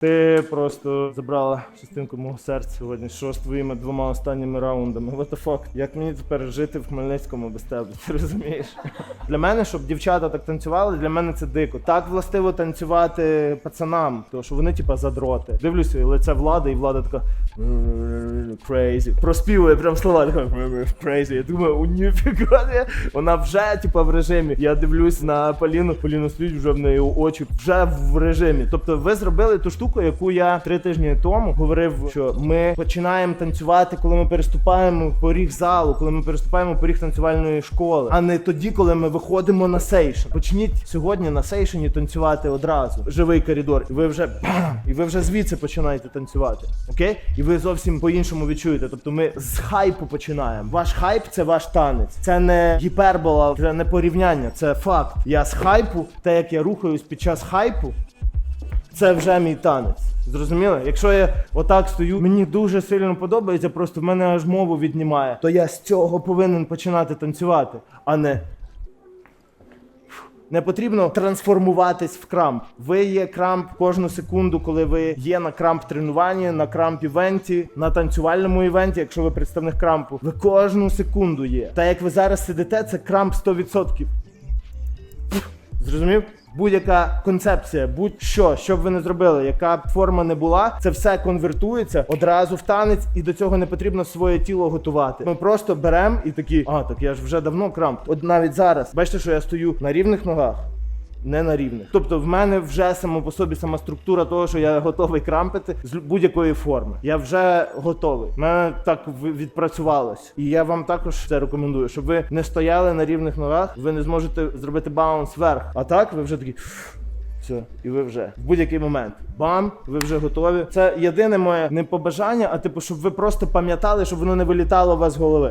Ти просто забрала частинку мого серця сьогодні. Що з твоїми двома останніми раундами? What the fuck? Як мені тепер жити в Хмельницькому без тебе? Ти розумієш? Для мене, щоб дівчата так танцювали, для мене це дико. Так властиво танцювати пацанам, тому що вони типа задроти. Дивлюся, лице влади, і влада така crazy. Проспівує прям слова така crazy. Я думаю, у ніфіга. Вона вже типа в режимі. Я дивлюсь на Поліну. Поліна стоїть вже в неї очі вже в режимі. Тобто, ви зробили ту штуку, яку я три тижні тому говорив, що ми починаємо танцювати, коли ми переступаємо поріг залу, коли ми переступаємо поріг танцювальної школи, а не тоді, коли ми виходимо на сейшн. Почніть сьогодні на сейшені танцювати одразу. Живий коридор. І ви вже і ви вже звідси починаєте танцювати. Окей? І ви зовсім по-іншому відчуєте. Тобто ми з хайпу починаємо. Ваш хайп це ваш танець. Це не гіпербола, це не порівняння, це факт. Я з хайпу, те, як я рухаюсь під час хайпу, це вже мій танець. Зрозуміли? Якщо я отак стою, мені дуже сильно подобається, просто в мене аж мову віднімає, то я з цього повинен починати танцювати, а не. Не потрібно трансформуватись в крамп. Ви є крамп кожну секунду, коли ви є на крамп тренуванні, на крамп івенті, на танцювальному івенті, якщо ви представник крампу. Ви кожну секунду є. Та як ви зараз сидите, це крамп 100%. Зрозумів? Будь-яка концепція, будь-що, що б ви не зробили, яка б форма не була, це все конвертується одразу в танець, і до цього не потрібно своє тіло готувати. Ми просто беремо і такі, а так я ж вже давно крамп. От навіть зараз, бачите, що я стою на рівних ногах. Не на рівних. Тобто в мене вже само по собі сама структура того, що я готовий крампити з будь-якої форми. Я вже готовий. Мене так відпрацювалось. І я вам також це рекомендую, щоб ви не стояли на рівних ногах, ви не зможете зробити баунс вверх. А так ви вже такі. Все, і ви вже в будь-який момент. Бам, ви вже готові. Це єдине моє не побажання, а типу, щоб ви просто пам'ятали, щоб воно не вилітало у вас з голови.